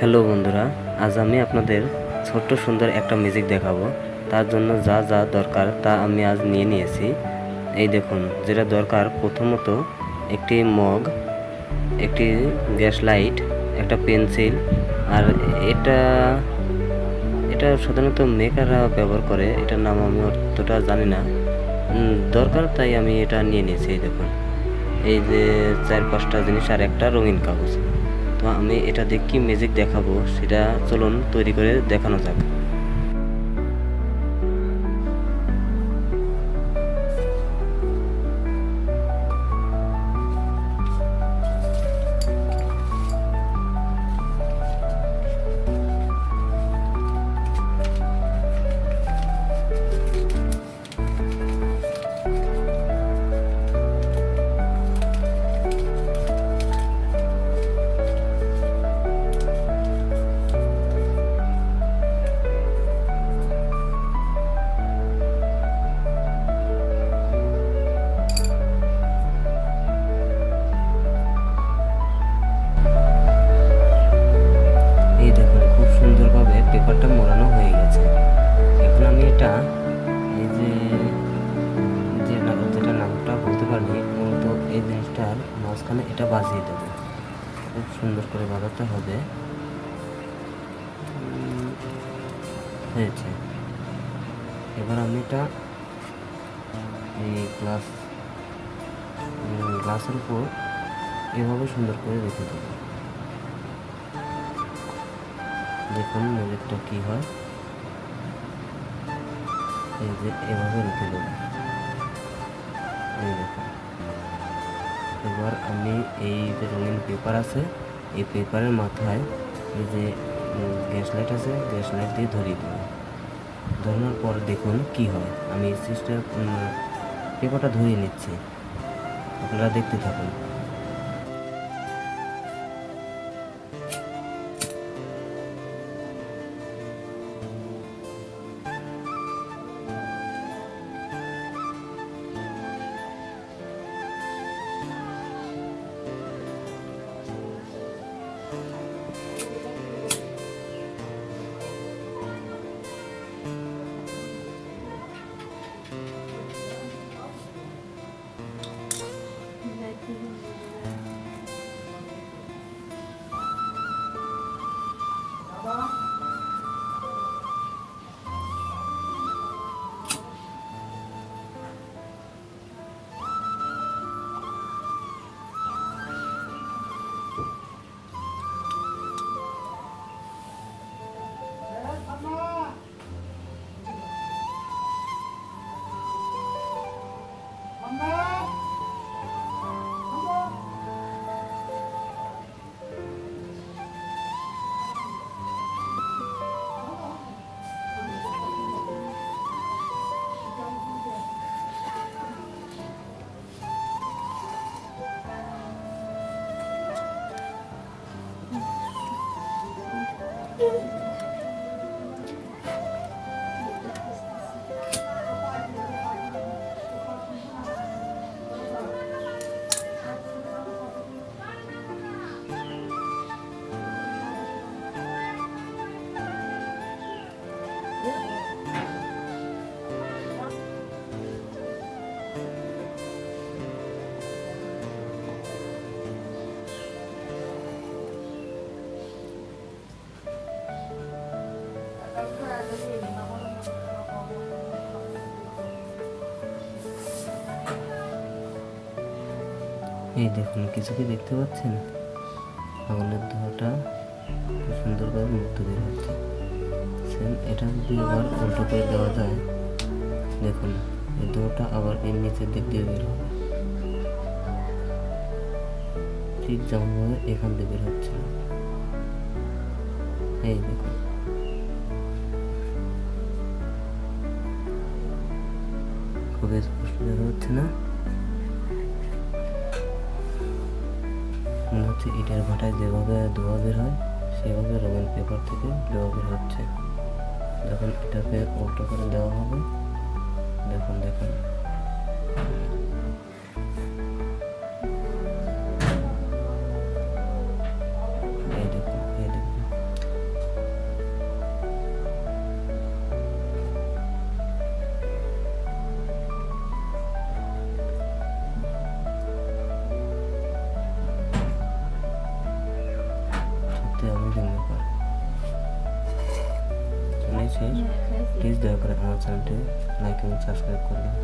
Hello বন্ধুরা, আজ আমি আপনাদের ছোট্ট সুন্দর একটা মিউজিক দেখাবো। তার জন্য যা যা দরকার তা আমি আজ নিয়ে নিয়েছি। এই দেখুন, যেটা দরকার প্রথমত একটি মগ একটি গ্যাস লাইট, একটা পেন্সিল আর এটা এটা সাধারণত মেকাররা ব্যবহার করে। এটার নাম আমি অতটা জানি না। দরকার তাই আমি এটা নিয়ে নিয়েছি, এই দেখুন। এই যে চার পাঁচটা জিনিস আর একটা রঙিন কাগজ। তো আমি এটা দিয়ে কি ম্যাজিক দেখাবো সেটা চলুন তৈরি করে দেখানো যাক। এটা, এই যে যে যেটা নামটা বলতে পারিনি তো এই জিনিসটার মাঝখানে এটা বাজিয়ে দেবো। খুব সুন্দর করে বাজাতে হবে। হয়েছে। এবার আমি এটা, এই গ্লাস গ্লাসের উপর এভাবে সুন্দর করে রেখে দেবো। দেখুন ম্যাজিকটা কি হয়। এই যে এভাবে রেখে দেবো এই দেখুন এবার আমি এই যে রঙিন পেপার আছে এই পেপারের মাথায় এই যে গ্যাস লাইট আছে গ্যাস লাইট দিয়ে ধরিয়ে দেবো ধরানোর পর দেখুন কি হয় আমি সিস্টেম পেপারটা ধরিয়ে নিচ্ছি আপনারা দেখতে থাকুন এই দেখুন, কিছু কি দেখতে পাচ্ছেন? আগুনের ধোঁয়াটা খুব সুন্দরভাবে মুক্ত বের হচ্ছে। সেম, এটা যদি আবার উল্টো করে দেওয়া যায়, দেখুন, এই ধোঁয়াটা আবার এর নিচের দিক দিয়ে বের হবে। ঠিক যেমনভাবে এখান দিয়ে বের হচ্ছে। এই দেখুন খুবই স্পষ্ট দেখা হচ্ছে না? মনে হচ্ছে ইটের ভাটায় যেভাবে ধোয়া বের হয়, সেভাবে রঙিন পেপার থেকে ধোয়া বের হচ্ছে। যখন এটাকে উল্টো করে দেওয়া হবে, দেখুন দেখুন। খাইছি। প্লিজ দয়া করে আমার চ্যানেলটি লাইক এবং সাবস্ক্রাইব করবেন